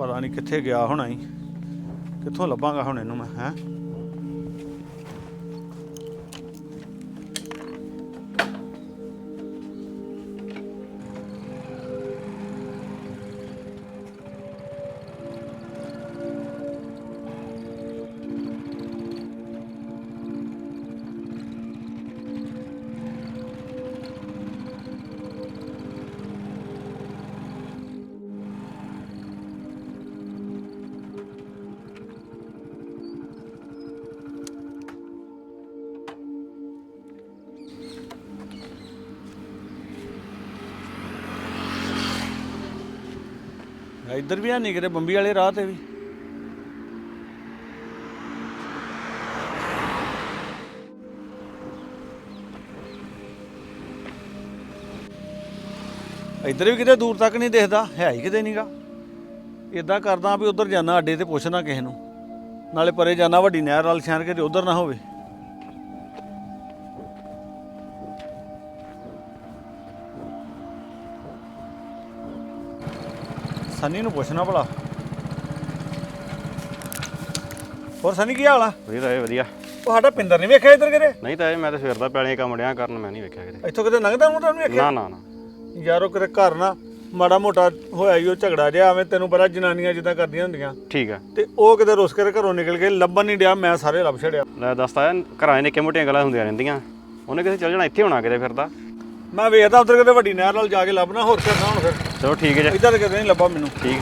ਪਤਾ ਨਹੀਂ ਕਿੱਥੇ ਗਿਆ ਹੋਣਾ ਹੀ ਕਿੱਥੋਂ ਲੱਭਾਂਗਾ ਹੁਣ ਇਹਨੂੰ ਮੈਂ ਹੈ? ਇੱਧਰ ਵੀ ਹੈ ਨਹੀਂ ਕਿਤੇ ਬੰਬੀ ਵਾਲੇ ਰਾਹ ਤੇ ਵੀ। ਇੱਧਰ ਵੀ ਕਿਤੇ ਦੂਰ ਤੱਕ ਨਹੀਂ ਦਿਖਦਾ, ਹੈ ਹੀ ਕਿਤੇ ਨਹੀਂਗਾ ਇਦਾਂ ਕਰਦਾ ਵੀ ਉਧਰ ਜਾਣਾ ਅੱਡੇ ਤੇ ਪੁੱਛਣਾ ਕਿਸੇ ਨੂੰ। ਨਾਲੇ ਪਰੇ ਜਾਣਾ ਵੱਡੀ ਨਹਿਰ ਵਾਲ ਸ਼ਹਿਰ ਕੇ ਉਧਰ ਨਾ ਹੋਵੇ। ਸਨੀ ਨੂੰ ਪੁੱਛਣਾ ਭਲਾ। ਹੋਰ ਸਨੀ ਕੀ ਹਾਲ ਆ? ਵਧੀਆ ਇਹ ਵਧੀਆ। ਉਹ ਸਾਡਾ ਪਿੰਦਰ ਨਹੀਂ ਵੇਖਿਆ ਇੱਧਰ ਕਿਤੇ? ਨਹੀਂ ਤਾਂ ਇਹ ਮੈਂ ਤਾਂ ਸਵੇਰ ਦਾ ਪੈਲੀਆਂ ਕੰਮ ਡਿਆ ਕਰਨ ਮੈਂ ਨਹੀਂ ਵੇਖਿਆ ਕਿਤੇ। ਇੱਥੋਂ ਕਿਤੇ ਲੰਘਦਾ ਨੂੰ ਤਾਂ ਨਹੀਂ ਵੇਖਿਆ? ਨਾ ਨਾ ਨਾ। ਯਾਰੋ ਕਿਤੇ ਘਰ ਨਾ ਮਾੜਾ ਮੋਟਾ ਹੋਇਆ ਹੀ ਉਹ ਝਗੜਾ ਜਿਹਾ ਐਵੇਂ ਤੈਨੂੰ ਪਤਾ ਜਨਾਨੀਆਂ ਜਿੱਦਾਂ ਕਰਦੀਆਂ ਹੁੰਦੀਆਂ। ਠੀਕ ਆ। ਤੇ ਉਹ ਕਿਤੇ ਰੁੱਸ ਕੇ ਘਰੋਂ ਨਿਕਲ ਗਏ ਲੱਭਣ ਨਹੀਂ ਡਿਆ ਮੈਂ ਸਾਰੇ ਲੱਭ ਛੜਿਆ ਲੈ ਦੱਸਤਾ ਇਹ ਘਰਾਂ 'ਚ ਨਿੱਕੇ ਮੋਟੀਆਂ ਗੱਲਾਂ ਹੁੰਦੀਆਂ ਰਹਿੰਦੀਆਂ। ਉਹਨੇ ਕਿਸੇ ਚੱਲ ਜਾਣਾ ਇੱਥੇ ਹੋਣਾ ਕਿਤੇ ਫਿਰਦਾ ਮੈਂ ਵੇਖਦਾ ਉਧਰ ਕਿਤੇ ਵੱਡੀ ਨਹਿਰ ਨਾਲ ਜਾ ਕੇ ਲੱਭਣਾ ਹੋਰ ਕਰਨਾ ਹੁਣ ਫਿਰ। ਚਲੋ ਠੀਕ ਹੈ ਜੀ। ਇੱਧਰ ਕਿਤੇ ਨਹੀਂ ਲੱਭਾ ਮੈਨੂੰ। ਠੀਕ।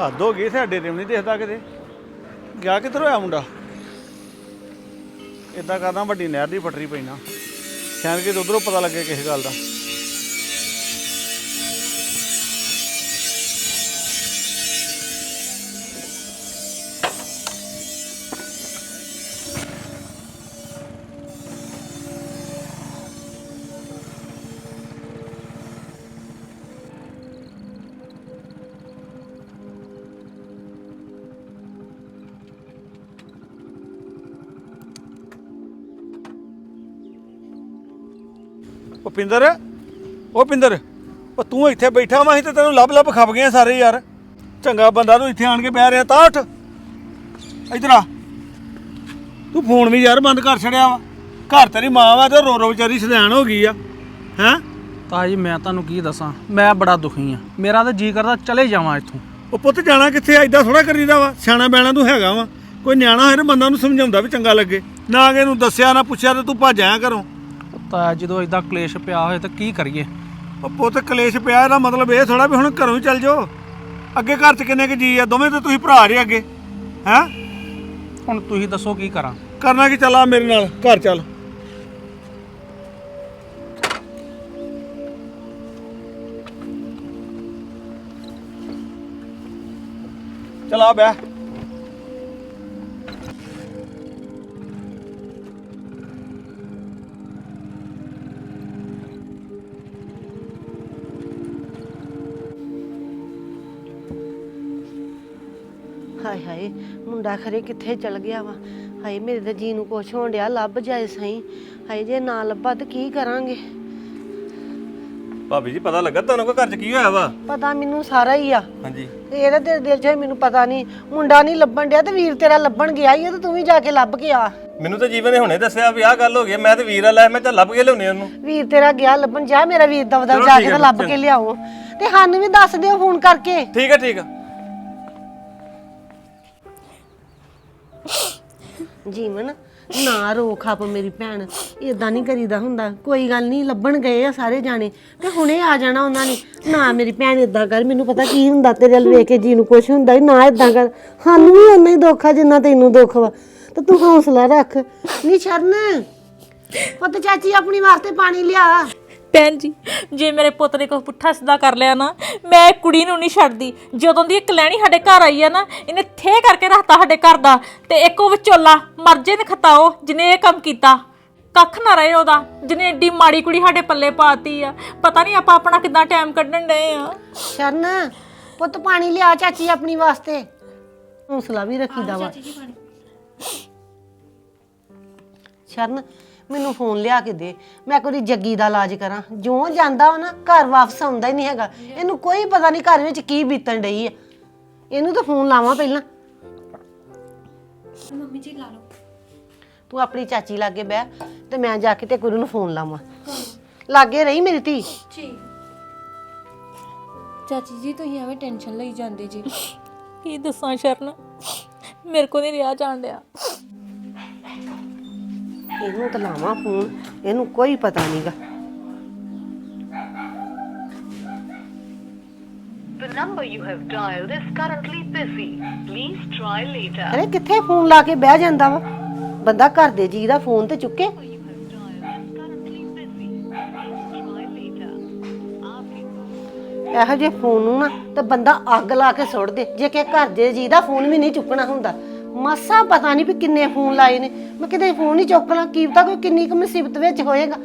ਹੱਦ ਹੋ ਗਈ ਸਾਡੇ ਤੇ ਵੀ ਨਹੀਂ ਦਿਖਦਾ ਕਿਤੇ। ਗਿਆ ਕਿੱਧਰ ਹੋਇਆ ਮੁੰਡਾ? ਇਦਾਂ ਕਰਦਾ ਵੱਡੀ ਨਹਿਰ ਦੀ ਪਟਰੀ ਪੈਣਾ ਸ਼ਾਇਦ ਕਿ ਉਧਰੋਂ ਪਤਾ ਲੱਗੇ ਕਿਸੇ ਗੱਲ ਦਾ। ਉਹ ਪਿੰਦਰ ਉਹ ਪਿੰਦਰ ਉਹ ਤੂੰ ਇੱਥੇ ਬੈਠਾ ਵਾਂ ਅਸੀਂ ਤੇ ਤੈਨੂੰ ਲੱਭ ਲੱਭ ਖਪ ਗਏ ਸਾਰੇ ਯਾਰ। ਚੰਗਾ ਬੰਦਾ ਤੂੰ ਇੱਥੇ ਆਣ ਕੇ ਬਹਿ ਰਿਹਾ ਤਾਂ ਉੱਠ। ਇੱਧਰ ਆ। ਤੂੰ ਫੋਨ ਵੀ ਯਾਰ ਬੰਦ ਕਰ ਛੜਿਆ ਵਾ। ਘਰ ਤੇਰੀ ਮਾਂ ਵਾ ਤੇ ਰੋ ਰੋ ਵਿਚਾਰੀ ਸਦੈਣ ਹੋ ਗਈ ਆ। ਹੈਂ? ਤਾਂ ਜੀ ਮੈਂ ਤੁਹਾਨੂੰ ਕੀ ਦੱਸਾਂ? ਮੈਂ ਬੜਾ ਦੁਖੀ ਆ। ਮੇਰਾ ਤਾਂ ਜੀ ਕਰਦਾ ਚਲੇ ਜਾਵਾਂ ਇੱਥੋਂ। ਉਹ ਪੁੱਤ ਜਾਣਾ ਕਿੱਥੇ ਆ? ਏਦਾਂ ਥੋੜਾ ਕਰੀਦਾ ਵਾ। ਸਿਆਣਾ ਬੈਣਾ ਤੂੰ ਹੈਗਾ ਵਾ। ਕੋਈ ਨਿਆਣਾ ਹੋਏ ਨਾ ਬੰਦਾ ਨੂੰ ਸਮਝਾਉਂਦਾ ਵੀ ਚੰਗਾ ਲੱਗੇ। ਨਾ ਕਿ ਇਹਨੂੰ ਦੱਸਿਆ ਨਾ ਪੁੱਛਿਆ ਤੇ ਤੂੰ ਭੱਜ ਆਇਆ ਘਰੋਂ ਤਾਂ ਜਦੋਂ ਇਦਾਂ ਕਲੇਸ਼ ਪਿਆ ਹੋਏ ਤਾਂ ਕੀ ਕਰੀਏ? ਉਹ ਪੁੱਤ ਕਲੇਸ਼ ਪਿਆ ਇਹਦਾ ਮਤਲਬ ਇਹ ਥੋੜਾ ਵੀ ਹੁਣ ਘਰੋਂ ਹੀ ਚੱਲ ਜਾਓ। ਅੱਗੇ ਘਰ 'ਚ ਕਿੰਨੇ ਕੁ ਜੀ ਆ? ਦੋਵੇਂ ਤੇ ਤੁਸੀਂ ਭਰਾ ਰਹੇ ਅੱਗੇ। ਹੈਂ? ਹੁਣ ਤੁਸੀਂ ਦੱਸੋ ਕੀ ਕਰਾਂ? ਕਰਨਾ ਕੀ? ਚੱਲਾ ਮੇਰੇ ਨਾਲ। ਘਰ ਚੱਲ। ਚਲਾ ਬੈ ਹਾਏ ਹਾਏ ਮੁੰਡਾ ਖਰੇ ਕਿੱਥੇ ਚਲ ਗਿਆ ਵਾ? ਹਾਏ ਮੇਰੇ ਤੇ ਜੀ ਨੂੰ ਕੁਛ ਹੋਣ ਡਿਆ ਲੱਭ ਜਾਏ ਸਹੀ। ਹਾਏ ਜੇ ਨਾ ਲੱਭਾ ਤਾਂ ਕੀ ਕਰਾਂਗੇ? ਭਾਬੀ ਜੀ ਪਤਾ ਲੱਗਾ ਤੁਹਾਨੂੰ ਕੋ ਘਰ 'ਚ ਕੀ ਹੋਇਆ ਵਾ? ਪਤਾ ਮੈਨੂੰ ਸਾਰਾ ਹੀ ਆ। ਹਾਂਜੀ। ਤੇ ਇਹਦਾ ਤੇਰੇ ਦਿਲ 'ਚ ਮੈਨੂੰ ਪਤਾ ਨਹੀਂ। ਮੁੰਡਾ ਨਹੀਂ ਲੱਭਣ ਡਿਆ ਤੇ ਵੀਰ ਤੇਰਾ ਲੱਭਣ ਗਿਆ ਹੀ ਆ ਤੇ ਤੂੰ ਵੀ ਜਾ ਕੇ ਲੱਭ ਕੇ ਆ। ਮੈਨੂੰ ਤਾਂ ਜੀਵਨ ਨੇ ਹੁਣੇ ਦੱਸਿਆ ਵੀ ਆਹ ਗੱਲ ਹੋ ਗਈ ਮੈਂ ਤੇ ਵੀਰ ਵਾਲਾ ਮੈਂ ਚੱਲ ਲੱਭ ਕੇ ਲਿਆਉਣੇ ਉਹਨੂੰ। ਵੀਰ ਤੇਰਾ ਗਿਆ ਲੱਭਣ ਜਾ ਮੇਰਾ ਵੀਰ ਦਵ ਦਵ ਚਲੋ ਜਾ ਕੇ ਤਾਂ ਲੱਭ। ਕੇ ਲਿਆਓ। ਤੇ ਸਾਨੂੰ ਵੀ ਦੱਸ ਦਿਓ ਫੋਨ ਕਰਕੇ। ਠੀਕ ਹੈ ਠੀਕ ਹੈ ਜੀਵਨ ਨਾ ਰੋ ਖੱਪ ਮੇਰੀ ਭੈਣ ਇਦਾਂ ਨਹੀਂ ਕਰੀਦਾ ਹੁੰਦਾ। ਕੋਈ ਗੱਲ ਨਹੀਂ ਲੱਭਣ ਗਏ ਆ ਸਾਰੇ ਜਾਣੇ ਤੇ ਹੁਣੇ ਆ ਜਾਣਾ ਉਹਨਾਂ ਨੇ। ਨਾ ਮੇਰੀ ਭੈਣ ਇਦਾਂ ਕਰ ਮੈਨੂੰ ਪਤਾ ਕੀ ਹੁੰਦਾ ਤੇਰੇ ਵੱਲ ਵੇਖ ਕੇ ਜੀ ਨੂੰ ਕੁਛ ਹੁੰਦਾ ਈ, ਨਾ ਇਦਾਂ ਕਰ। ਸਾਨੂੰ ਵੀ ਉਨਾ ਹੀ ਦੁੱਖ ਆ ਜਿੰਨਾ ਤੈਨੂੰ ਦੁੱਖ ਵਾ। ਤੇ ਤੂੰ ਹੌਸਲਾ ਰੱਖ। ਨੀ ਸ਼ਰਨ ਪੁੱਤ ਚਾਚੀ ਆਪਣੀ ਵਾਸਤੇ ਪਾਣੀ ਲਿਆ। ਭੈਣ ਜੀ ਜੇ ਮੇਰੇ ਪੁੱਤ ਨੇ ਕੋਈ ਪੁੱਠਾ ਸਿੱਧਾ ਕਰ ਲਿਆ ਨਾ ਮੈਂ ਇਹ ਕੁੜੀ ਨੂੰ ਨਹੀਂ ਛੱਡਦੀ। ਜਦੋਂ ਦੀ ਇਹ ਕਲੈਣੀ ਸਾਡੇ ਘਰ ਆਈ ਆ ਨਾ ਇਹਨੇ ਥੇ ਕਰਕੇ ਰੱਖਤਾ ਸਾਡੇ ਘਰ ਦਾ ਤੇ ਇੱਕ ਉਹ ਵਿਚੋਲਾ ਮਰ ਜੇ ਨੇ ਖਤਾਓ ਜਿਹਨੇ ਇਹ ਕੰਮ ਕੀਤਾ। ਕੱਖ ਨਾ ਰਹੇ ਉਹਦਾ ਜਿਹਨੇ ਏਡੀ ਮਾੜੀ ਕੁੜੀ ਸਾਡੇ ਪੱਲੇ ਪਾਤੀ ਆ। ਪਤਾ ਨਹੀਂ ਆਪਾਂ ਆਪਣਾ ਕਿੱਦਾਂ ਟਾਈਮ ਕੱਢਣ ਡਏ ਆ। ਸ਼ਰਨ ਪੁੱਤ ਪਾਣੀ ਲਿਆ ਚਾਚੀ ਆਪਣੀ ਵਾਸਤੇ। ਹੌਸਲਾ ਵੀ ਰੱਖੀਦਾ ਵਾ। ਸ਼ਰਨ ਮੈਨੂੰ ਫੋਨ ਲਿਆ ਕੇ ਦੇ। ਮੈਂ ਕੋਈ ਜੱਗੀ ਦਾ ਇਲਾਜ ਕਰਾਂ। ਜੋ ਜਾਂਦਾ ਉਹ ਨਾ ਘਰ ਵਾਪਸ ਆਉਂਦਾ ਹੀ ਨਹੀਂ ਹੈਗਾ। ਇਹਨੂੰ ਕੋਈ ਪਤਾ ਨਹੀਂ ਘਰ ਵਿੱਚ ਕੀ ਬੀਤਣ ਡਈ ਹੈ ਇਹਨੂੰ ਤਾਂ ਫੋਨ ਲਾਵਾਂ ਪਹਿਲਾਂ। ਮੰਮੀ ਜੀ ਲਾ ਲਓ। ਤੂੰ ਆਪਣੀ ਚਾਚੀ ਲਾਗੇ ਬਹਿ ਤੇ ਮੈਂ ਜਾ ਕੇ ਤੇ ਗੁਰੂ ਨੂੰ ਫੋਨ ਲਾਵਾਂ। ਲਾਗੇ ਰਹੀ ਮੇਰੀ ਧੀ। ਚਾਚੀ ਜੀ ਤੁਸੀਂ ਐਵੇਂ ਟੈਨਸ਼ਨ ਲਈ ਜਾਂਦੇ ਜੀ। ਕੀ ਦੱਸਾਂ ਸ਼ਰਨ? ਮੇਰੇ ਕੋ ਨਹੀਂ ਰਿਹਾ ਜਾਣ ਡਿਆ। ਇਹਨੂੰ ਤਾਂ ਲਾਵਾਂ ਫੋਨ ਇਹਨੂੰ ਕੋਈ ਪਤਾ ਨਹੀਂਗਾ The number you have dialed is currently busy. Please try later. ਅਰੇ ਕਿੱਥੇ ਫੋਨ ਲਾ ਕੇ ਬਹਿ ਜਾਂਦਾ ਵਾ ਬੰਦਾ ਘਰ ਦੇ ਜੀ ਦਾ ਫੋਨ ਤੇ ਚੁੱਕੇ You have dialed is currently busy. Please try later. आपके ਇਹੋ ਜਿਹੇ ਫੋਨ ਨੂੰ ਨਾ ਤੇ ਬੰਦਾ ਅੱਗ ਲਾ ਕੇ ਸੁੱਟ ਦੇ ਜੇ ਕਿ ਘਰ ਦੇ ਜੀ ਦਾ ਫੋਨ ਵੀ ਨਹੀਂ ਚੁੱਕਣਾ ਹੁੰਦਾ ਮਾਸਾ ਪਤਾ ਨਹੀਂ ਵੀ ਕਿੰਨੇ ਫੋਨ ਲਾਏ ਨੇ। ਮੈਂ ਕਿਤੇ ਫੋਨ ਨਹੀਂ ਚੁੱਕਣਾ ਕੀ ਪਤਾ ਕੋਈ ਕਿੰਨੀ ਕੁ ਮੁਸੀਬਤ ਵਿੱਚ ਹੋਏਗਾ।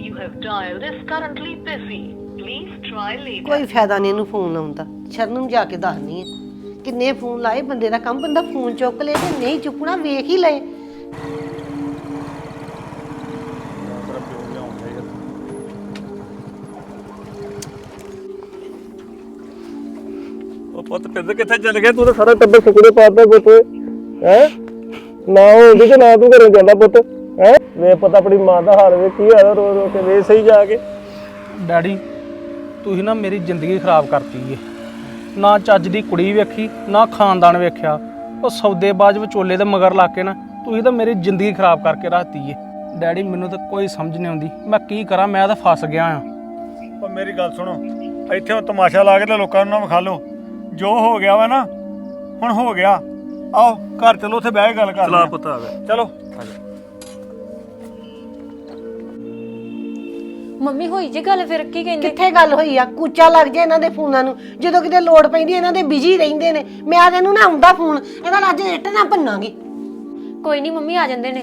You have dialed is currently busy. Please try later. ਕੋਈ ਫਾਇਦਾ ਨਹੀਂ ਇਹਨੂੰ ਫੋਨ ਲਾਉਣ ਦਾ। ਸ਼ਰਨ ਨੂੰ ਜਾ ਕੇ ਦੱਸਣੀ ਹੈ। ਕਿੰਨੇ ਫੋਨ ਲਾਏ ਬੰਦੇ ਦਾ ਕੰਮ ਬੰਦਾ ਫੋਨ ਚੁੱਕ ਲੇ ਤੇ ਨਹੀਂ ਚੁੱਕਣਾ ਵੇਖ ਹੀ ਲਏ। ਉਹ ਪੁੱਤ ਪਿੰਦਰ ਕਿੱਥੇ ਚੱਲ ਗਿਆ? ਤੂੰ ਤਾਂ ਸਾਰਾ ਟੱਬਰ ਸੁਕੜੇ ਪਾਤਾ ਪੁੱਤ। ਹੈ? ਨਾ ਹੁੰਦੀ ਤੇ ਨਾ ਤੂੰ ਘਰੋਂ ਜਾਂਦਾ ਪੁੱਤ। ਹੈ? ਵੇ ਪਤਾ ਆਪਣੀ ਮਾਂ ਦਾ ਹਾਲ ਵੇ ਕੀ ਹਾਲ ਰੋ ਰੋ ਕੇ ਵੇ ਸਹੀ ਜਾ ਕੇ। ਡੈਡੀ ਤੁਸੀਂ ਨਾ ਮੇਰੀ ਜ਼ਿੰਦਗੀ ਖਰਾਬ ਕਰਤੀ ਏ। ਨਾ ਚੱਜ ਦੀ ਕੁੜੀ ਵੇਖੀ ਨਾ ਖਾਨਦਾਨ ਵੇਖਿਆ। ਉਹ ਸੌਦੇਬਾਜ਼ ਵਿਚੋਲੇ ਦੇ ਮਗਰ ਲਾ ਕੇ ਨਾ ਤੁਸੀਂ ਤਾਂ ਮੇਰੀ ਜ਼ਿੰਦਗੀ ਖਰਾਬ ਕਰਕੇ ਰੱਖਤੀ ਏ। ਡੈਡੀ ਮੈਨੂੰ ਤਾਂ ਕੋਈ ਸਮਝ ਨਹੀਂ ਆਉਂਦੀ। ਮੈਂ ਕੀ ਕਰਾਂ? ਮੈਂ ਤਾਂ ਫਸ ਗਿਆ ਆ। ਉਹ ਮੇਰੀ ਗੱਲ ਸੁਣੋ। ਇੱਥੇ ਉਹ ਤਮਾਸ਼ਾ ਲਾ ਕੇ ਤੇ ਲੋਕਾਂ ਨੂੰ ਨਾ ਵਿਖਾ ਲਓ। ਜੋ ਹੋ ਗਿਆ ਵਾ ਨਾ ਹੁਣ ਹੋ ਗਿਆ। ਆਓ ਘਰ ਚਲੋ ਉੱਥੇ ਬਹਿ ਕੇ ਗੱਲ ਕਰ ਚਲਾ ਪੁੱਤ ਆ ਗਿਆ। ਚਲੋ। ਮੰਮੀ ਹੋਈ ਜੀ ਗੱਲ ਫਿਰ ਕੀ ਕਹਿੰਦੇ? ਕਿੱਥੇ ਗੱਲ ਹੋਈ ਆ? ਕੂਚਾ ਲੱਗ ਜਾ ਇਹਨਾਂ ਦੇ ਫੋਨਾਂ ਨੂੰ। ਜਦੋਂ ਕਿਤੇ ਲੋੜ ਪੈਂਦੀ ਇਹਨਾਂ ਦੇ ਬਿਜ਼ੀ ਰਹਿੰਦੇ ਨੇ। ਮੈਂ ਤਾਂ ਇਹਨੂੰ ਨਾ ਆਉਂਦਾ ਫੋਨ। ਇਹਦਾ ਅੱਜ ਇੱਟ ਨਾ ਭੰਨਾਂਗੀ। ਕੋਈ ਨਹੀਂ ਮੰਮੀ ਆ ਜਾਂਦੇ ਨੇ।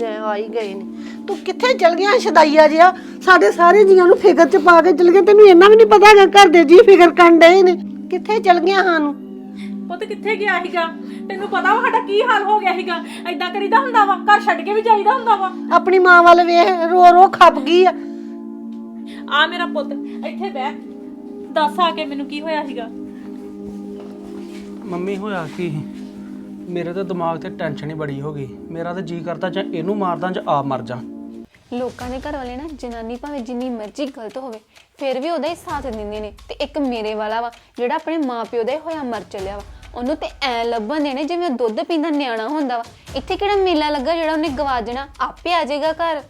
ਲੈ ਆਈ ਗਏ ਨੇ। ਤੂੰ ਕਿੱਥੇ ਚਲ ਗਿਆ ਸ਼ਦਾਈਆ ਜਿਆ ਸਾਡੇ ਸਾਰੇ ਜੀਆਂ ਨੂੰ ਫਿਕਰ ਚ ਪਾ ਕੇ ਚਲ ਗਏ ਤੈਨੂੰ ਇੰਨਾ ਵੀ ਨਹੀਂ ਪਤਾ ਹੈਗਾ ਘਰ ਦੇ ਜੀ ਫਿਕਰ ਕਰਨ ਡਏ ਨੇ। ਕਿੱਥੇ ਚਲ ਗਿਆ ਹਾਂ ਨੂੰ? ਪੁੱਤ ਕਿੱਥੇ ਗਿਆ ਸੀਗਾ? ਤੈਨੂੰ ਪਤਾ ਵਾ ਸਾਡਾ ਕੀ ਹਾਲ ਹੋ ਗਿਆ ਸੀਗਾ? ਐਦਾਂ ਕਰੀਦਾ ਹੁੰਦਾ ਵਾ? ਘਰ ਛੱਡ ਕੇ ਵੀ ਜਾਈਦਾ ਹੁੰਦਾ ਵਾ? ਆਪਣੀ ਮਾਂ ਵੱਲ ਵੇਖ ਰੋ ਰੋ ਖੱਪ ਗਈ ਆ। ਆ ਮੇਰਾ ਪੁੱਤ ਇੱਥੇ ਬਹਿ। ਦੱਸ ਆ ਕੇ ਮੈਨੂੰ ਕੀ ਹੋਇਆ ਸੀਗਾ? ਮੰਮੀ ਹੋਇਆ ਕੀ? ਮੇਰੇ ਤਾਂ ਦਿਮਾਗ ਤੇ ਟੈਨਸ਼ਨ ਹੀ ਬੜੀ ਹੋ ਗਈ। ਮੇਰਾ ਤਾਂ ਜੀ ਕਰਦਾ ਜਾਂ ਇਹਨੂੰ ਮਾਰਦਾ ਜਾਂ ਆਪ ਮਰ ਜਾ। ਲੋਕਾਂ ਦੇ ਘਰ ਵਾਲੇ ਨਾ ਜਨਾਨੀ ਭਾਵੇਂ ਜਿੰਨੀ ਮਰਜ਼ੀ ਗਲਤ ਹੋਵੇ ਫਿਰ ਵੀ ਉਹਦਾ ਹੀ ਸਾਥ ਦਿੰਦੇ ਨੇ। ਤੇ ਇੱਕ ਮੇਰੇ ਵਾਲਾ ਵਾ ਜਿਹੜਾ ਆਪਣੇ ਮਾਪਿਓ ਦਾ ਹੀ ਹੋਇਆ ਮਰ ਚੱਲਿਆ ਵਾ। ਉਹਨੂੰ ਤੇ ਐ ਲੱਭਣ ਦੇਣੇ ਜਿਵੇਂ ਉਹ ਦੁੱਧ ਪੀਂਦਾ ਨਿਆਣਾ ਹੁੰਦਾ ਵਾ। ਇੱਥੇ ਕਿਹੜਾ ਮੇਲਾ ਲੱਗਾ ਜਿਹੜਾ ਉਹਨੇ ਗਵਾ ਦੇਣਾ? ਆਪੇ ਆ ਜਾਏਗਾ ਘਰ।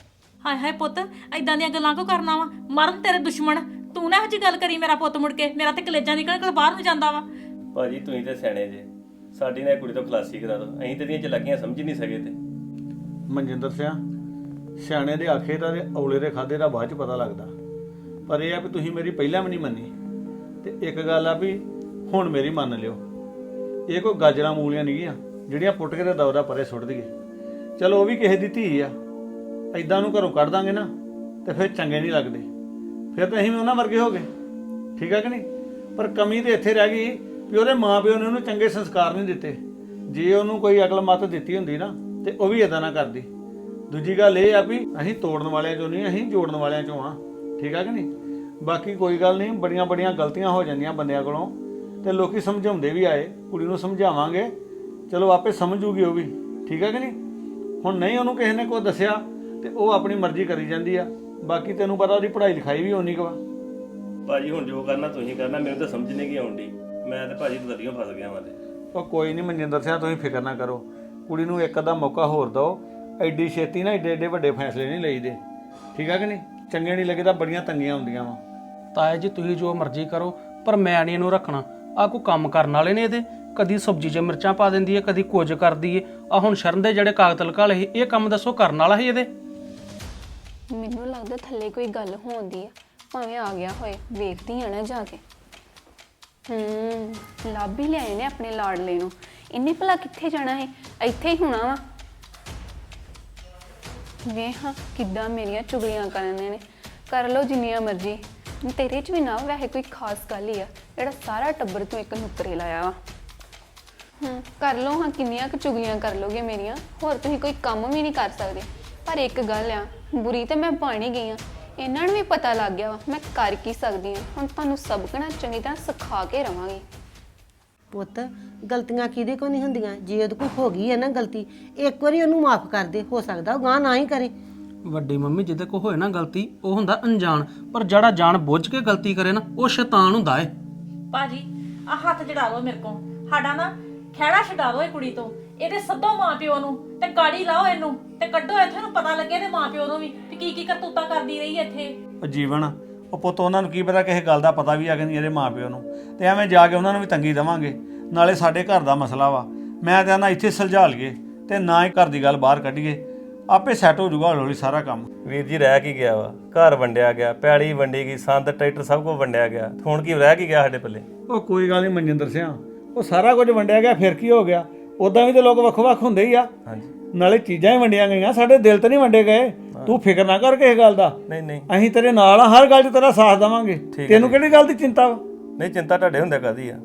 ਹਾਏ ਹਾਏ ਪੁੱਤ ਐਦਾਂ ਦੀਆਂ ਗੱਲਾਂ ਕਿਉਂ ਕਰਨਾ ਵਾ? ਮਰਨ ਤੇਰੇ ਦੁਸ਼ਮਣ। ਤੂੰ ਨਾ ਇਹੋ ਜਿਹੀ ਗੱਲ ਕਰੀ ਮੇਰਾ ਪੁੱਤ ਮੁੜ ਕੇ। ਮੇਰਾ ਤੇ ਕਲੇਜਾ ਨਿਕਲ ਨਿਕਲ ਬਾਹਰ ਨੂੰ ਜਾਂਦਾ ਵਾ। ਭਾਜੀ ਤੁਸੀਂ ਤੇ ਸਿਆਣੇ ਜੇ। ਸਾਡੀ ਨੇ ਕੁੜੀ ਤੋਂ ਖਲਾਸੀ ਕਰਾ ਦਿਓ। ਅਸੀਂ ਤੇ ਦੀਆਂ ਚਲਾਕੀਆਂ ਸਮਝ ਹੀ ਨਹੀਂ ਸਕੇ ਤੇ। ਮਨਜਿੰਦਰ ਸਿਆ ਸਿਆਣੇ ਦੇ ਆਖੇ ਦਾ ਤੇ ਔਲੇ ਦੇ ਖਾਦੇ ਦਾ ਬਾਅਦ ਚ ਪਤਾ ਲੱਗਦਾ। ਪਰ ਇਹ ਆ ਵੀ ਤੁਸੀਂ ਮੇਰੀ ਪਹਿਲਾਂ ਵੀ ਨਹੀਂ ਮੰਨੀ। ਤੇ ਇੱਕ ਗੱਲ ਆ ਵੀ ਹੁਣ ਮੇਰੀ ਮੰਨ ਲਿਓ। ਇਹ ਕੋਈ ਗਾਜਰਾਂ ਮੂਲੀਆਂ ਨਹੀਂ ਗੀਆਂ ਜਿਹੜੀਆਂ ਪੁੱਟ ਕੇ ਤੇ ਦੌਰਾ ਪਰੇ ਸੁੱਟ ਦਈਏ। ਚਲੋ ਉਹ ਵੀ ਕਿਸੇ ਦੀ ਧੀ ਆ। ਐਦਾਂ ਨੂੰ ਘਰੋਂ ਕੱਢ ਦਾਂਗੇ ਨਾ, ਤੇ ਫਿਰ ਚੰਗੇ ਨਹੀਂ ਲੱਗਦੇ। ਫਿਰ ਤਾਂ ਅਸੀਂ ਵੀ ਉਹਨਾਂ ਵਰਗੇ ਹੋ ਗਏ। ਠੀਕ ਆ ਕਿ ਨਹੀਂ? ਪਰ ਕਮੀ ਤੇ ਇੱਥੇ ਰਹਿ ਗਈ ਵੀ ਉਹਦੇ ਮਾਪਿਓ ਨੇ ਉਹਨੂੰ ਚੰਗੇ ਸੰਸਕਾਰ ਨਹੀਂ ਦਿੱਤੇ। ਜੇ ਉਹਨੂੰ ਕੋਈ ਅਕਲ ਮੱਤ ਦਿੱਤੀ ਹੁੰਦੀ ਨਾ, ਤੇ ਉਹ ਵੀ ਇਦਾਂ ਨਾ ਕਰਦੀ। ਦੂਜੀ ਗੱਲ ਇਹ ਆ ਵੀ ਅਸੀਂ ਤੋੜਨ ਵਾਲਿਆਂ ਚੋਂ ਨਹੀਂ ਅਸੀਂ ਜੋੜਨ ਵਾਲਿਆਂ ਚੋਂ ਆ। ਠੀਕ ਆ ਕਿ ਨਹੀਂ? ਬਾਕੀ ਕੋਈ ਗੱਲ ਨਹੀਂ ਬੜੀਆਂ ਬੜੀਆਂ ਗਲਤੀਆਂ ਹੋ ਜਾਂਦੀਆਂ ਬੰਦਿਆਂ ਕੋਲੋਂ ਤੇ ਲੋਕੀ ਸਮਝਾਉਂਦੇ ਵੀ ਆਏ ਕੁੜੀ ਨੂੰ ਸਮਝਾਵਾਂਗੇ। ਚਲੋ ਆਪੇ ਸਮਝੂਗੀ ਉਹ ਵੀ ਠੀਕ ਆ ਕਿ ਨਹੀਂ? ਹੁਣ ਨਹੀਂ ਉਹਨੂੰ ਕਿਸੇ ਨੇ ਕੋਈ ਦੱਸਿਆ ਤੇ ਉਹ ਆਪਣੀ ਮਰਜ਼ੀ ਕਰੀ ਜਾਂਦੀ ਆ। ਬਾਕੀ ਤੈਨੂੰ ਪਤਾ ਉਹਦੀ ਪੜ੍ਹਾਈ ਲਿਖਾਈ ਵੀ ਓਨੀ ਕੁ ਵਾ। ਭਾਜੀ ਹੁਣ ਜੋ ਕਰਨਾ ਤੁਸੀਂ ਕਰਨਾ ਮੈਨੂੰ ਤਾਂ ਸਮਝ ਨਹੀਂ ਗਈ ਆਉਂਦੀ। ਮੈਂ ਤੇ ਭਾਜੀ ਦਰਿਓ ਫਸ ਗਿਆ ਵਾਂ ਤੇ। ਉਹ ਕੋਈ ਨਹੀਂ ਮਨਜਿੰਦਰ ਸਿੰਘ ਤੁਸੀਂ ਫਿਕਰ ਨਾ ਕਰੋ। ਕੁੜੀ ਨੂੰ ਇੱਕ ਅੱਧਾ ਮੌਕਾ ਹੋਰ ਦਿਓ। ਐਡੀ ਛੇਤੀ ਨਾ ਏਡੇ ਏਡੇ ਵੱਡੇ ਫੈਸਲੇ ਨਹੀਂ ਲਈਦੇ। ਠੀਕ ਆ ਕਿ ਨਹੀਂ? ਚੰਗੇ ਨਹੀਂ ਲੱਗੇ ਤਾਂ ਬੜੀਆਂ ਤੰਗੀਆਂ ਹੁੰਦੀਆਂ ਵਾ। ਤਾਇਆ ਜੀ ਤੁਸੀਂ ਜੋ ਮਰਜ਼ੀ ਕਰੋ ਪਰ ਮੈਂ ਨਹੀਂ ਇਹਨੂੰ ਰੱਖਣਾ। ਆ ਕੋਈ ਕੰਮ ਕਰਨ ਵਾਲੇ ਨੇ ਇਹਦੇ? ਕਦੀ ਸਬਜ਼ੀ 'ਚ ਮਿਰਚਾਂ ਪਾ ਦਿੰਦੀ ਏ ਕਦੀ ਕੁਝ ਕਰਦੀ ਏ। ਆ ਹੁਣ ਸ਼ਰਨ ਦੇ ਜਿਹੜੇ ਕਾਗਜ਼ ਲਕਾਲੇ ਸੀ ਇਹ ਕੰਮ ਦੱਸੋ ਕਰਨ ਵਾਲਾ ਸੀ ਇਹਦੇ? ਮੈਨੂੰ ਲੱਗਦਾ ਥੱਲੇ ਕੋਈ ਗੱਲ ਹੋਉਂਦੀ ਆ। ਭਾਵੇਂ ਆ ਗਿਆ ਹੋਏ ਵੇਖਦੀ ਆ ਨਾ ਜਾ ਕੇ। ਹੂੰ ਲੱਭ ਹੀ ਲਿਆਏ ਨੇ ਆਪਣੇ ਲਾਡਲੇ ਨੂੰ। ਇੰਨੇ ਭਲਾ ਕਿੱਥੇ ਜਾਣਾ ਹੈ ਇੱਥੇ ਹੀ ਹੋਣਾ ਵਾ। ਵੇ ਹਾਂ ਕਿੱਦਾਂ ਮੇਰੀਆਂ ਚੁਗਲੀਆਂ ਕਰਦੇ ਨੇ। ਕਰ ਲਓ ਜਿੰਨੀਆਂ ਮਰਜ਼ੀ। ਤੇਰੇ 'ਚ ਵੀ ਨਾ ਵੈਸੇ ਕੋਈ ਖਾਸ ਗੱਲ ਹੀ ਆ, ਜਿਹੜਾ ਸਾਰਾ ਟੱਬਰ ਤੂੰ ਇੱਕ ਨੁਕਰੇ ਲਾਇਆ ਵਾ। ਹੂੰ, ਕਰ ਲਓ ਹਾਂ ਕਿੰਨੀਆਂ ਕੁ ਚੁਗਲੀਆਂ ਕਰ ਲੋਗੇ ਮੇਰੀਆਂ, ਹੋਰ ਤੁਸੀਂ ਕੋਈ ਕੰਮ ਵੀ ਨਹੀਂ ਕਰ ਸਕਦੇ। ਪਰ ਇੱਕ ਗੱਲ ਆ, ਬੁਰੀ ਤੇ ਮੈਂ ਬਣ ਹੀ ਗਈ ਆ ਇਹਨਾਂ ਨੂੰ ਵੀ ਪਤਾ ਲੱਗ ਗਿਆ ਵਾ ਮੈਂ ਕਰ ਕੀ ਸਕਦੀ ਆ ਹੁਣ ਤੁਹਾਨੂੰ ਸਬਕ ਨਾ ਚੰਗੀ ਤਰ੍ਹਾਂ ਸਿਖਾ ਕੇ ਰਵਾਂਗੀ। ਪੁੱਤ ਗਲਤੀਆਂ ਕਿਹਦੇ ਕੋ ਨਹੀਂ ਹੁੰਦੀਆਂ? ਜੇ ਉਹਦੇ ਕੋਲ ਹੋ ਗਈ ਹੈ ਨਾ ਗਲਤੀ ਇੱਕ ਵਾਰੀ ਉਹਨੂੰ ਮਾਫ ਕਰ ਦੇ ਹੋ ਸਕਦਾ ਉਹ ਗਾਂ ਨਾ ਹੀ ਕਰੇ। ਵੱਡੀ ਮੰਮੀ ਜਿਹਦੇ ਕੋ ਹੋਏ ਨਾ ਗਲਤੀ ਉਹ ਹੁੰਦਾ ਅਣਜਾਣ। ਪਰ ਜਿਹੜਾ ਜਾਣ ਬੁੱਝ ਕੇ ਗਲਤੀ ਕਰੇ ਨਾ ਉਹ ਸ਼ੈਤਾਨ ਹੁੰਦਾ ਏ। ਭਾਜੀ ਆ ਹੱਥ ਜੜਾ ਲਓ ਮੇਰੇ ਕੋਲ। ਸਾਡਾ ਨਾ ਖਹਿੜਾ ਛਡਾ ਦਿਓ ਇਹ ਕੁੜੀ ਤੋਂ। ਇਹਦੇ ਸੱਦੋ ਮਾਪਿਓ ਨੂੰ ਤੇ ਗਾੜੀ ਲਾਓ ਇਹਨੂੰ ਤੇ ਕੱਢੋ ਇੱਥੇ ਨੂੰ ਪਤਾ ਲੱਗੇ ਤੇ ਮਾਪਿਓ ਨੂੰ ਵੀ ਕਿ ਕੀ ਕੀ ਕਰਤੂਤਾਂ ਕਰਦੀ ਰਹੀ ਇੱਥੇ। ਉਹ ਜੀਵਨ ਉਹ ਪੁੱਤ ਉਹਨਾਂ ਨੂੰ ਕੀ ਪਤਾ ਕਿਸੇ ਗੱਲ ਦਾ ਪਤਾ ਵੀ ਆ ਕਿ ਨਹੀਂ ਇਹਦੇ ਮਾਪਿਓ ਨੂੰ। ਤੇ ਐਵੇਂ ਜਾ ਕੇ ਉਹਨਾਂ ਨੂੰ ਵੀ ਤੰਗੀ ਦੇਵਾਂਗੇ। ਨਾਲੇ ਸਾਡੇ ਘਰ ਦਾ ਮਸਲਾ ਵਾ। ਮੈਂ ਤਾਂ ਨਾ ਇੱਥੇ ਸੁਲਝਾ ਲਈਏ ਤੇ ਨਾ ਹੀ ਘਰ ਦੀ ਗੱਲ ਬਾਹਰ ਕੱਢੀਏ। ਆਪੇ ਸੈੱਟ ਹੋ ਜਾਊਗਾ ਹੌਲੀ ਹੌਲੀ ਸਾਰਾ ਕੰਮ। ਵੀਰ ਜੀ ਰਹਿ ਕੀ ਗਿਆ ਵਾ? ਘਰ ਵੰਡਿਆ ਗਿਆ ਪੈੜੀ ਵੰਡੀ ਗਈ ਸੰਦ ਟਰੈਕਟਰ ਸਭ ਕੁਝ ਵੰਡਿਆ ਗਿਆ। ਹੁਣ ਕੀ ਰਹਿ ਕੀ ਗਿਆ ਸਾਡੇ ਪੱਲੇ? ਉਹ ਕੋਈ ਗੱਲ ਨਹੀਂ ਮਨਜਿੰਦਰ ਸਿੰਘ ਉਹ ਸਾਰਾ ਕੁਝ ਵੰਡਿਆ ਗਿਆ ਫਿਰ ਕੀ ਹੋ ਗਿਆ? ਉਦਾਂ ਵੀ ਤੇ ਲੋਕ ਵੱਖ-ਵੱਖ ਹੁੰਦੇ ਹੀ ਆ। ਹਾਂਜੀ। ਨਾਲੇ ਚੀਜ਼ਾਂ ਹੀ ਵੰਡੀਆਂ ਗਈਆਂ ਸਾਡੇ ਦਿਲ ਤੇ ਨਹੀਂ ਵੰਡੇ ਗਏ। ਤੂੰ ਫਿਕਰ ਨਾ ਕਰ ਕਿਸੇ ਗੱਲ ਦਾ। ਨਹੀਂ ਨਹੀਂ। ਅਸੀਂ ਤੇਰੇ ਨਾਲ ਆ ਹਰ ਗੱਲ 'ਚ ਤੇਰਾ ਸਾਥ ਦੇਵਾਂਗੇ। ਤੈਨੂੰ ਕਿਹੜੀ ਗੱਲ ਦੀ ਚਿੰਤਾ ਵਾ? ਨਹੀਂ ਚਿੰਤਾ ਤੁਹਾਡੇ ਹੁੰਦੇ ਕਾਦੀ ਆ?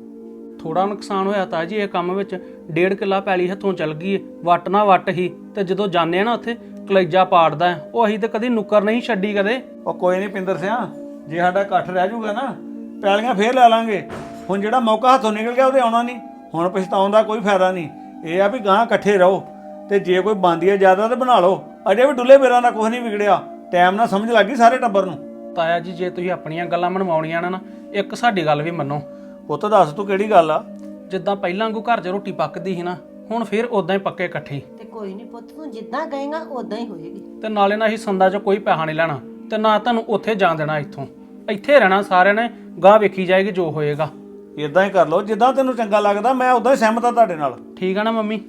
ਥੋੜਾ ਨੁਕਸਾਨ ਹੋਇਆ ਤਾਂ ਜੀ ਇਹ ਕੰਮ ਵਿੱਚ ਡੇਢ ਕਿੱਲਾ ਪੈਲੀ ਹੱਥੋਂ ਚੱਲ ਗਈ ਏ। ਵੱਟ ਨਾ ਵੱਟ ਹੀ। ਤੇ ਜਦੋਂ ਜਾਂਦੇ ਆ ਨਾ ਉੱਥੇ ਕਲੇਜਾ ਪਾੜਦਾ ਹੈ। ਉਹ ਅਸੀਂ ਤੇ ਕਦੀ ਨੁੱਕਰ ਨਹੀਂ ਛੱਡੀ ਕਦੇ। ਉਹ ਕੋਈ ਨਹੀਂ ਪਿੰਦਰ ਸਿਆ ਜੇ ਸਾਡਾ ਇਕੱਠ ਰਹਿ ਜਾਊਗਾ ਨਾ ਪੈਲੀਆਂ ਫੇਰ ਲੈ ਲਾਂਗੇ। ਹੁਣ ਜਿਹੜਾ ਮੌਕਾ ਹੱਥੋਂ ਨਿਕਲ ਗਿਆ ਉਹਦੇ ਆਉਣਾ ਨਹੀਂ। ਹੁਣ ਪਛਤਾਉਣ ਦਾ ਕੋਈ ਫਾਇਦਾ ਨਹੀਂ। ਇਹ ਆ ਵੀ ਗਾਂ ਇਕੱਠੇ ਰਹੋ। ਤੇ ਜੇ ਕੋਈ ਬੰਦੀ ਹੈ ਜ਼ਿਆਦਾ ਤੇ ਬਣਾ ਲਓ। ਅਜੇ ਵੀ ਡੁੱਲੇ ਬੇਰਾਂ ਦਾ ਕੁਝ ਨਹੀਂ ਵਿਗੜਿਆ। ਟਾਈਮ ਨਾਲ ਸਮਝ ਲੱਗੀ ਸਾਰੇ ਟੱਬਰ ਨੂੰ। ਤਾਇਆ ਜੀ ਜੇ ਤੁਸੀਂ ਆਪਣੀਆਂ ਗੱਲਾਂ ਮਨਵਾਉਣੀਆਂ ਨੇ ਨਾ ਇੱਕ ਸਾਡੀ ਗੱਲ ਵੀ ਮੰਨੋ। ਪੁੱਤ ਦੱਸ ਤੂੰ ਕਿਹੜੀ ਗੱਲ ਆ? ਜਿੱਦਾਂ ਪਹਿਲਾਂ ਵਾਂਗੂ ਘਰ 'ਚ ਰੋਟੀ ਪੱਕਦੀ ਸੀ ਨਾ ਹੁਣ ਫੇਰ ਉਦਾਂ ਹੀ ਪੱਕੇ ਇਕੱਠੇ। ਤੇ ਕੋਈ ਨਹੀਂ ਪੁੱਤ ਤੂੰ ਜਿੱਦਾਂ ਕਹੇਗਾ ਉਦਾਂ ਹੀ ਹੋਏਗੀ। ਤੇ ਨਾਲੇ ਨਾ ਅਸੀਂ ਸੰਦਾ 'ਚ ਕੋਈ ਪੈਸਾ ਨਹੀਂ ਲੈਣਾ ਤੇ ਨਾ ਤੁਹਾਨੂੰ ਉੱਥੇ ਜਾਣ ਦੇਣਾ ਇੱਥੋਂ। ਇੱਥੇ ਰਹਿਣਾ ਸਾਰਿਆਂ ਨੇ ਗਾਹ ਵੇਖੀ ਜਾਏਗੀ ਜੋ ਹੋਏਗਾ। ਇਦਾਂ ਹੀ ਕਰ ਲਓ ਜਿੱਦਾਂ ਤੈਨੂੰ ਚੰਗਾ ਲੱਗਦਾ ਮੈਂ ਉਦਾਂ ਹੀ ਸਹਿਮਤ ਆ ਤੁਹਾਡੇ ਨਾਲ। ਠੀਕ ਆ ਨਾ ਮੰਮੀ?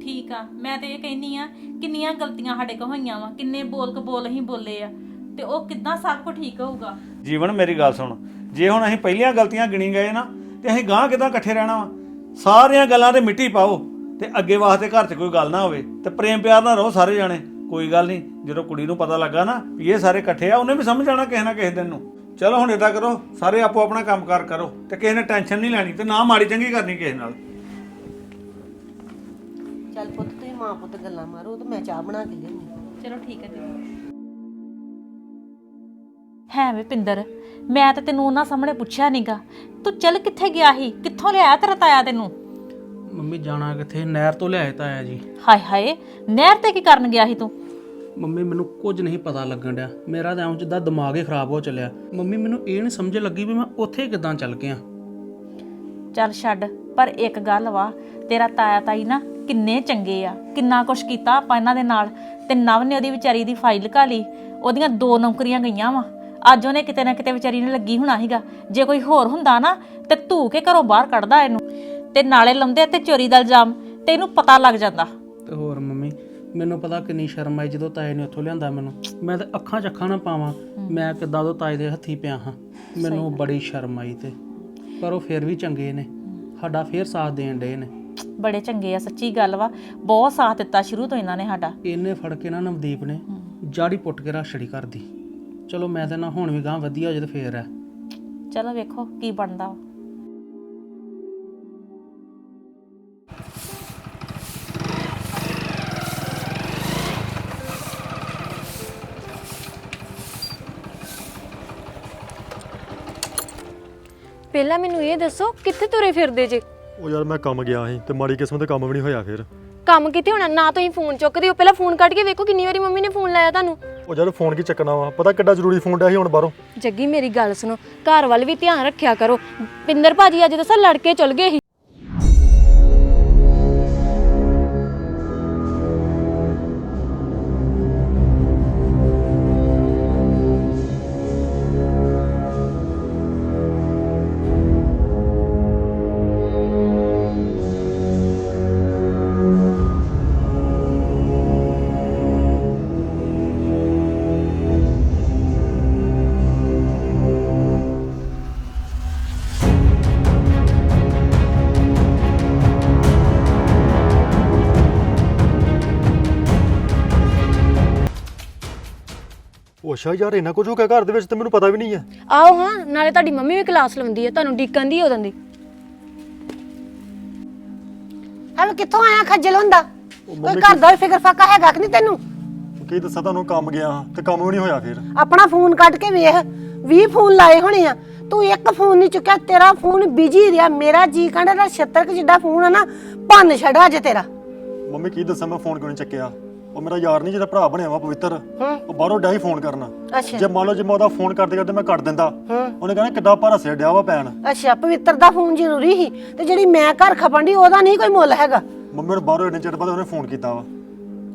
ਠੀਕ ਆ, ਮੈਂ ਤੇ ਇਹ ਕਹਿੰਨੀ ਆ, ਕਿੰਨੀਆਂ ਗਲਤੀਆਂ ਸਾਡੇ ਕੋ ਹੋਈਆਂ ਵਾ, ਕਿੰਨੇ ਬੋਲ ਕੇ ਬੋਲ ਅਸੀਂ ਬੋਲੇ ਆ, ਤੇ ਉਹ ਕਿੱਦਾਂ ਸਭ ਕੁਝ ਠੀਕ ਹੋਊਗਾ? ਜੀਵਨ, ਮੇਰੀ ਗੱਲ ਸੁਣ, ਜੇ ਹੁਣ ਅਸੀਂ ਪਹਿਲੀਆਂ ਗਲਤੀਆਂ ਗਿਣੀ ਗਏ ਨਾ, ਤੇ ਅਸੀਂ ਗਾਂ ਕਿਦਾਂ ਇਕੱਠੇ ਰਹਿਣਾ ਵਾ? ਸਾਰੀਆਂ ਗੱਲਾਂ ਤੇ ਮਿੱਟੀ ਪਾਓ, ਤੇ ਅੱਗੇ ਵਾਸਤੇ ਘਰ 'ਚ ਕੋਈ ਗੱਲ ਨਾ ਹੋਵੇ, ਤੇ ਪ੍ਰੇਮ ਪਿਆਰ ਨਾਲ ਰਹੋ ਸਾਰੇ ਜਾਣੇ, ਕੋਈ ਗੱਲ ਨਹੀਂ, ਜਦੋਂ ਕੁੜੀ ਨੂੰ ਪਤਾ ਲੱਗਾ ਨਾ ਵੀ ਇਹ ਸਾਰੇ ਇਕੱਠੇ ਆ, ਉਹਨੇ ਵੀ ਸਮਝ ਆਣਾ ਕਿਸੇ ਨਾ ਕਿਸੇ ਦਿਨ ਨੂੰ। ਚਲੋ ਹੁਣ ਇਦਾਂ ਕਰੋ, ਸਾਰੇ ਆਪੋ ਆਪਣਾ ਕੰਮਕਾਰ ਕਰੋ, ਤੇ ਕਿਸੇ ਨੇ ਟੈਨਸ਼ਨ ਨਹੀਂ ਲੈਣੀ, ਤੇ ਨਾ ਮਾੜੀ ਚੰਗੀ ਕਰਨੀ ਕਿਸੇ ਨਾਲ। ਚੱਲ ਪੁੱਤ ਤੁਸੀਂ ਮਾਂ ਪੁੱਤ ਗੱਲਾਂ ਮਾਰੋ ਤੇ ਮੈਂ ਚਾਹ ਬਣਾ ਕੇ ਲਿਆਉਂਦੀ। ਚਲੋ ਠੀਕ ਹੈ ਜੀ ਹੈ ਵੇ ਪਿੰਦਰ ਮੈਂ ਤਾਂ ਤੈਨੂੰ ਉਹਨਾਂ ਸਾਹਮਣੇ ਪੁੱਛਿਆ ਨਹੀਂਗਾ ਤੂੰ ਚੱਲ ਕਿੱਥੇ ਗਿਆ ਸੀ? ਕਿੱਥੋਂ ਲਿਆਇਆ ਤੇਰਾ ਤਾਇਆ ਤੈਨੂੰ? ਮੰਮੀ ਜਾਣਾ ਕਿੱਥੇ? ਨਹਿਰ ਤੋਂ ਲਿਆਏ ਤਾਇਆ ਜੀ। ਹਾਏ ਹਾਏ ਨਹਿਰ ਤੇ ਕੀ ਕਰਨ ਗਿਆ ਸੀ ਤੂੰ? ਮੰਮੀ ਮੈਨੂੰ ਕੁਝ ਨਹੀਂ ਪਤਾ ਲੱਗਣ ਡਿਆ। ਮੇਰਾ ਤਾਂ ਐਂ ਜਿੱਦਾਂ ਦਿਮਾਗ ਹੀ ਖਰਾਬ ਹੋ ਚੱਲਿਆ। ਮੰਮੀ ਮੈਨੂੰ ਇਹ ਨਹੀਂ ਸਮਝ ਲੱਗੀ ਵੀ ਮੈਂ ਉੱਥੇ ਕਿੱਦਾਂ ਚੱਲ ਗਿਆ। ਚੱਲ ਛੱਡ ਪਰ ਇੱਕ ਗੱਲ ਵਾ ਤੇਰਾ ਤਾਇਆ ਤਾਈ ਨਾ ਕਿੰਨੇ ਚੰਗੇ ਆ ਕਿੰਨਾ ਕੁਛ ਕੀਤਾ ਆਪਾਂ ਇਹਨਾਂ ਦੇ ਨਾਲ। ਤੇ ਨਵ ਨੇ ਉਹਦੀ ਵਿਚਾਰੀ ਦੀ ਫਾਈਲ ਘਾਲੀ ਉਹਦੀਆਂ ਦੋ ਨੌਕਰੀਆਂ ਗਈਆਂ ਵਾ। ਅੱਜ ਉਹਨੇ ਕਿਤੇ ਨਾ ਕਿਤੇ ਵਿਚਾਰੀ ਨੇ ਲੱਗੀ ਹੋਣਾ ਸੀਗਾ। ਜੇ ਕੋਈ ਹੋਰ ਹੁੰਦਾ ਨਾ ਤੇ ਧੂ ਕੇ ਘਰੋਂ ਬਾਹਰ ਕੱਢਦਾ ਇਹਨੂੰ। ਤੇ ਨਾਲੇ ਲਾਉਂਦੇ ਤੇ ਚੋਰੀ ਦਾ ਇਲਜ਼ਾਮ ਤੇ ਇਹਨੂੰ ਪਤਾ ਲੱਗ ਜਾਂਦਾ। ਤੇ ਹੋਰ ਮੰਮੀ ਮੈਨੂੰ ਪਤਾ ਕਿੰਨੀ ਸ਼ਰਮ ਆਈ ਜਦੋਂ ਤਾਏ ਨੇ ਉੱਥੋਂ ਲਿਆਂਦਾ ਮੈਨੂੰ। ਮੈਂ ਤਾਂ ਅੱਖਾਂ 'ਚ ਅੱਖਾਂ ਨਾ ਪਾਵਾਂ ਮੈਂ ਕਿੱਦਾਂ ਉਹ ਤਾਏ ਦੇ ਹੱਥੀ ਪਿਆ ਹਾਂ। ਮੈਨੂੰ ਬੜੀ ਸ਼ਰਮ ਆਈ ਤੇ। ਪਰ ਉਹ ਫੇਰ ਵੀ ਚੰਗੇ ਨੇ। ਸਾਡਾ ਫੇਰ ਸਾਥ ਦੇਣ ਡੇ ਨੇ। ਬੜੇ ਚੰਗੇ ਆ ਸੱਚੀ ਗੱਲ ਵਾ। ਬਹੁਤ ਸਾਥ ਦਿੱਤਾ ਸ਼ੁਰੂ ਤੋਂ ਇਹਨਾਂ ਨੇ ਸਾਡਾ। ਇਹਨੇ ਫੜ ਕੇ ਨਾ ਨਵਦੀਪ ਨੇ ਜਾੜੀ ਪੁੱਟ ਕੇ ਰਾਸ਼ੜੀ ਕਰਦੀ ਚਲੋ ਮੈਂ ਤਾਂ ਨਾ ਹੁਣ ਵੀ ਗਾਂ ਵਧੀਆ ਜਦ ਫੇਰ ਹੈ ਚਲੋ ਵੇਖੋ ਕੀ ਬਣਦਾ ਵਾ। ਪਹਿਲਾਂ ਮੈਨੂੰ ਇਹ ਦੱਸੋ ਕਿੱਥੇ ਤੁਰੇ ਫਿਰਦੇ ਜੇ? ਉਹ ਯਾਰ ਮੈਂ ਕੰਮ ਗਿਆ ਸੀ ਤੇ ਮਾੜੀ ਕਿਸਮਤ ਕੰਮ ਵੀ ਨਹੀਂ ਹੋਇਆ ਫਿਰ। ਕੰਮ ਕਿੱਥੇ ਹੋਣਾ? ਨਾ ਤੁਸੀਂ ਫੋਨ ਚੁੱਕਦੇ ਹੋ ਪਹਿਲਾਂ ਫੋਨ ਕੱਢ ਕੇ ਵੇਖੋ ਕਿੰਨੀ ਵਾਰੀ ਮੰਮੀ ਨੇ ਫੋਨ ਲਾਇਆ ਤੁਹਾਨੂੰ। ਉਹ ਯਾਰ ਫੋਨ ਕੀ ਚੱਕਣਾ ਵਾ? ਪਤਾ ਕਿੱਡਾ ਜ਼ਰੂਰੀ ਫੋਨ ਡਿਆ ਸੀ ਹੁਣ ਬਾਹਰੋਂ। ਜੱਗੀ ਮੇਰੀ ਗੱਲ ਸੁਣੋ। ਘਰ ਵੱਲ ਵੀ ਧਿਆਨ ਰੱਖਿਆ ਕਰੋ। ਪਿੰਦਰ ਭਾਜੀ ਅੱਜ ਦੱਸਾਂ ਲੜ ਕੇ ਚਲ ਗਏ ਸੀ। ਅੱਛਾ ਯਾਰ ਇੰਨਾ ਕੁਝ ਹੋ ਗਿਆ ਘਰ ਦੇ ਵਿੱਚ ਤੇ ਮੈਨੂੰ ਪਤਾ ਵੀ ਨਹੀਂ ਹੈ। ਆਓ ਹਾਂ ਨਾਲੇ ਤੁਹਾਡੀ ਮੰਮੀ ਵੀ ਕਲਾਸ ਲਾਉਂਦੀ ਹੈ ਤੁਹਾਨੂੰ ਡੀਕਨ ਦੀ ਉਦੋਂ ਦੀ। ਐਵੇਂ ਕਿੱਥੋਂ ਆਇਆ ਖੱਜਲ ਹੁੰਦਾ? ਕੋਈ ਘਰ ਦਾ ਵੀ ਫਿਕਰ ਫਾਕਾ ਹੈਗਾ ਕਿ ਨਹੀਂ ਤੈਨੂੰ? ਕੀ ਦੱਸਾਂ ਤੁਹਾਨੂੰ ਕੰਮ ਗਿਆ ਹਾਂ ਤੇ ਕੰਮ ਵੀ ਨਹੀਂ ਹੋਇਆ ਫਿਰ। ਆਪਣਾ ਫੋਨ ਕੱਢ ਕੇ ਵੇਖ 20 ਫੋਨ ਲਾਏ ਹੋਣੇ ਆ। ਤੂੰ ਇੱਕ ਫੋਨ ਨਹੀਂ ਚੁੱਕਿਆ ਤੇਰਾ ਫੋਨ ਬਿਜ਼ੀ ਰਿਹਾ। ਮੇਰਾ ਜੀ ਕਹਿੰਦਾ ਦਾ 76 ਕੁ ਜਿੱਡਾ ਫੋਨ ਆ ਨਾ ਭੰਨ ਛੜਾ ਅੱਜ ਤੇਰਾ। ਮੰਮੀ ਕੀ ਦੱਸਾਂ ਮੈਂ ਫੋਨ ਕਿਉਂ ਨਹੀਂ ਚੱਕਿਆ? ਉਹ ਮੇਰਾ ਯਾਰ ਨਹੀਂ ਜਿਹੜਾ ਭਰਾ ਬਣਿਆ ਵਾ ਪਵਿੱਤਰ ਉਹ ਬਾਹਰੋਂ ਡਿਆ ਹੀ ਫੋਨ ਕਰਨਾ। ਅੱਛਾ। ਜੇ ਮੰਨ ਲਓ ਜੇ ਮੈਂ ਉਹਦਾ ਫੋਨ ਕਰਦੇ ਕਰਦੇ ਮੈਂ ਕੱਟ ਦਿੰਦਾ। ਉਹਨੇ ਕਹਿਣਾ ਕਿੱਡਾ ਭਾਰਾ ਸਿਰ ਡਿਆ ਵਾ ਪੈਣ ਅੱਛਾ ਪਵਿੱਤਰ ਦਾ ਫੋਨ ਜ਼ਰੂਰੀ ਸੀ। ਤੇ ਜਿਹੜੀ ਮੈਂ ਘਰ ਖਪਣ ਦੀ ਉਹਦਾ ਨਹੀਂ ਕੋਈ ਮੁੱਲ ਹੈਗਾ। ਮੰਮੀ ਨੂੰ ਬਾਹਰੋਂ ਇੰਨੇ ਚਿਰ ਬਾਅਦ ਉਹਨੇ ਫੋਨ ਕੀਤਾ ਵਾ।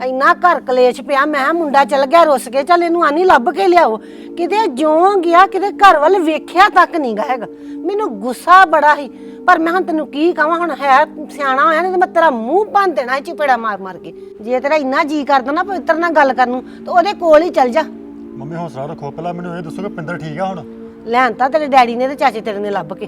ਇੰਨਾ ਘਰ ਕਲੇਸ਼ ਪਿਆ ਮੈਂ ਕਿਹਾ ਮੁੰਡਾ ਚਲ ਗਿਆ ਰੁੱਸ ਕੇ ਚੱਲ ਇਹਨੂੰ ਆਨੀ ਲੱਭ ਕੇ ਲਿਆਓ। ਕਿਤੇ ਜਿਉਂ ਗਿਆ ਕਿਤੇ ਘਰ ਵੱਲ ਵੇਖਿਆ ਤੱਕ ਨਹੀਂਗਾ ਹੈਗਾ। ਮੈਨੂੰ ਗੁੱਸਾ ਬੜਾ ਸੀ ਪਰ ਮੈਂ ਹੁਣ ਤੈਨੂੰ ਕੀ ਕਹਾਂ ਹੁਣ ਹੈ ਸਿਆਣਾ ਹੋਇਆ ਨਹੀਂ ਤੇ ਮੈਂ ਤੇਰਾ ਮੂੰਹ ਭੰਨ ਦੇਣਾ ਸੀ ਚਪੇੜਾ ਮਾਰ ਮਾਰ ਕੇ। ਜੇ ਤੇਰਾ ਇੰਨਾ ਜੀ ਕਰਦਾ ਨਾ ਪਵਿੱਤਰ ਨਾਲ ਗੱਲ ਕਰਨ ਨੂੰ ਤਾਂ ਉਹਦੇ ਕੋਲ ਹੀ ਚੱਲ ਜਾ। ਮੰਮੀ ਹੌਸਲਾ ਰੱਖੋ ਪਹਿਲਾਂ ਮੈਨੂੰ ਇਹ ਦੱਸੋ ਕਿ ਪਿੰਦਰ ਠੀਕ ਆ ਹੁਣ? ਲੈਣ ਤਾਂ ਤੇਰੇ ਡੈਡੀ ਨੇ ਤੇ ਚਾਚੇ ਤੇਰੇ ਨੇ ਲੱਭ ਕੇ।